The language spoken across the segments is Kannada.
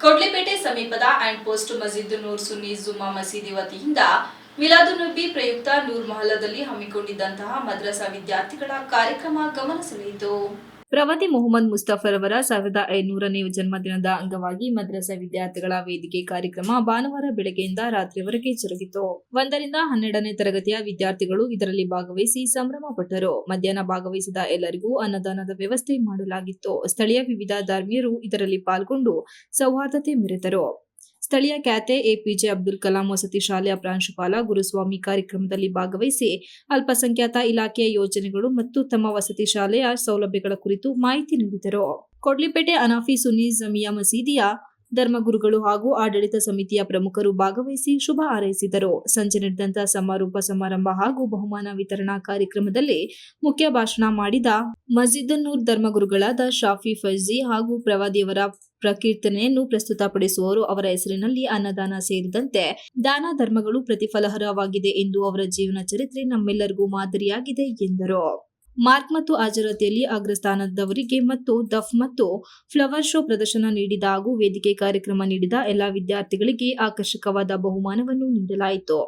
ಕೊಡ್ಲಿಪೇಟೆ ಸಮೀಪದ ಅಂಡ್ ಪೋಸ್ಟ್ ಮಸೀದ್ ನೂರ್ ಸುನ್ನಿ ಜುಮಾ ಮಸೀದಿ ವತಿಯಿಂದ ಮಿಲಾದುನ್ನಬಿ ಪ್ರಯುಕ್ತ ನೂರ್ ಮೊಹಲ್ಲದಲ್ಲಿ ಹಮ್ಮಿಕೊಂಡಿದ್ದಂತಹ ಮದ್ರಸಾ ವಿದ್ಯಾರ್ಥಿಗಳ ಕಾರ್ಯಕ್ರಮ ಗಮನ ಸೆಳೆಯಿತು. ಪ್ರವಾದಿ ಮೊಹಮ್ಮದ್ ಮುಸ್ತಫರ್ ಅವರ ಸಾವಿರದ ಐನೂರನೇ ಜನ್ಮದಿನದ ಅಂಗವಾಗಿ ಮದ್ರಸಾ ವಿದ್ಯಾರ್ಥಿಗಳ ವೇದಿಕೆ ಕಾರ್ಯಕ್ರಮ ಭಾನುವಾರ ಬೆಳಗ್ಗೆಯಿಂದ ರಾತ್ರಿವರೆಗೆ ಜರುಗಿತು. ಒಂದರಿಂದ ಹನ್ನೆರಡನೇ ತರಗತಿಯ ವಿದ್ಯಾರ್ಥಿಗಳು ಇದರಲ್ಲಿ ಭಾಗವಹಿಸಿ ಸಂಭ್ರಮ ಪಟ್ಟರು. ಮಧ್ಯಾಹ್ನ ಭಾಗವಹಿಸಿದ ಎಲ್ಲರಿಗೂ ಅನ್ನದಾನದ ವ್ಯವಸ್ಥೆ ಮಾಡಲಾಗಿತ್ತು. ಸ್ಥಳೀಯ ವಿವಿಧ ಧರ್ಮೀಯರು ಇದರಲ್ಲಿ ಪಾಲ್ಗೊಂಡು ಸೌಹಾರ್ದತೆ ಮೆರೆದರು ಸ್ಥಳೀಯ ಖ್ಯಾತೆ ಎಪಿಜೆ ಅಬ್ದುಲ್ ಕಲಾಂ ವಸತಿ ಶಾಲೆಯ ಪ್ರಾಂಶುಪಾಲ ಗುರುಸ್ವಾಮಿ ಕಾರ್ಯಕ್ರಮದಲ್ಲಿ ಭಾಗವಹಿಸಿ ಅಲ್ಪಸಂಖ್ಯಾತ ಇಲಾಖೆಯ ಯೋಜನೆಗಳು ಮತ್ತು ತಮ್ಮ ವಸತಿ ಶಾಲೆಯ ಸೌಲಭ್ಯಗಳ ಕುರಿತು ಮಾಹಿತಿ ನೀಡಿದರು. ಕೊಡ್ಲಿಪೇಟೆ ಅನಾಫಿ ಸುನ್ನಿ ಜಮಿಯಾ ಮಸೀದಿಯ ಧರ್ಮಗುರುಗಳು ಹಾಗೂ ಆಡಳಿತ ಸಮಿತಿಯ ಪ್ರಮುಖರು ಭಾಗವಹಿಸಿ ಶುಭ ಹಾರೈಸಿದರು. ಸಂಜೆ ನಡೆದಂತಹ ಸಮಾರೋಪ ಸಮಾರಂಭ ಹಾಗೂ ಬಹುಮಾನ ವಿತರಣಾ ಕಾರ್ಯಕ್ರಮದಲ್ಲಿ ಮುಖ್ಯ ಭಾಷಣ ಮಾಡಿದ ನೂರ್ ಧರ್ಮಗುರುಗಳಾದ ಶಾಫಿ ಫೈಜಿ ಹಾಗೂ ಪ್ರವಾದಿಯವರ ಪ್ರಕೀರ್ತನೆಯನ್ನು ಪ್ರಸ್ತುತಪಡಿಸುವವರು ಅವರ ಹೆಸರಿನಲ್ಲಿ ಅನ್ನದಾನ ಸೇರಿದಂತೆ ದಾನ ಧರ್ಮಗಳು ಪ್ರತಿಫಲಹರವಾಗಿದೆ ಎಂದು ಅವರ ಜೀವನ ಚರಿತ್ರೆ ನಮ್ಮೆಲ್ಲರಿಗೂ ಮಾದರಿಯಾಗಿದೆ ಎಂದರು. ಮಾರ್ಕ್ ಮತ್ತು ಹಾಜರಾತಿಯಲ್ಲಿ ಅಗ್ರಸ್ಥಾನದವರಿಗೆ ಮತ್ತು ದಫ್ ಮತ್ತು ಫ್ಲವರ್ ಶೋ ಪ್ರದರ್ಶನ ನೀಡಿದ ಹಾಗೂ ವೇದಿಕೆ ಕಾರ್ಯಕ್ರಮ ನೀಡಿದ ಎಲ್ಲಾ ವಿದ್ಯಾರ್ಥಿಗಳಿಗೆ ಆಕರ್ಷಕವಾದ ಬಹುಮಾನವನ್ನು ನೀಡಲಾಯಿತು.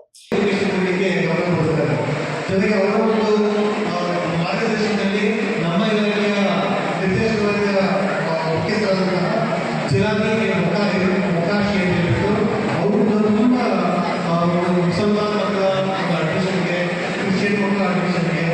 ಮುಸಲ್ಮಾನ್ ಮಕ್ಕಳ ಅಡ್ಮಿಷನ್ಗೆ, ಕ್ರಿಶ್ಚಿಯನ್ ಮಕ್ಕಳ ಅಡ್ಮಿಷನ್ಗೆ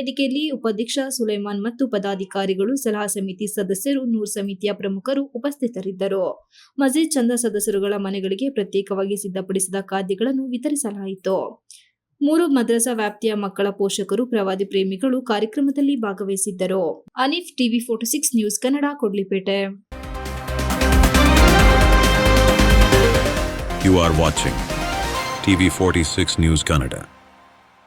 ವೇದಿಕೆಯಲ್ಲಿ ಉಪಾಧ್ಯಕ್ಷ ಸುಲೈಮಾನ್ ಮತ್ತು ಪದಾಧಿಕಾರಿಗಳು, ಸಲಹಾ ಸಮಿತಿ ಸದಸ್ಯರು, ನೂರ್ ಸಮಿತಿಯ ಪ್ರಮುಖರು ಉಪಸ್ಥಿತರಿದ್ದರು. ಮಜೀದ್ ಚಂದ ಸದಸ್ಯರುಗಳ ಮನೆಗಳಿಗೆ ಪ್ರತ್ಯೇಕವಾಗಿ ಸಿದ್ಧಪಡಿಸಿದ ಖಾದ್ಯಗಳನ್ನು ವಿತರಿಸಲಾಯಿತು. ಮೂರು ಮದ್ರಸಾ ವ್ಯಾಪ್ತಿಯ ಮಕ್ಕಳ ಪೋಷಕರು, ಪ್ರವಾದಿ ಪ್ರೇಮಿಗಳು ಕಾರ್ಯಕ್ರಮದಲ್ಲಿ ಭಾಗವಹಿಸಿದ್ದರು. Hanif TV forty six news Kannada, Kodlipete. You are watching TV46 News Canada.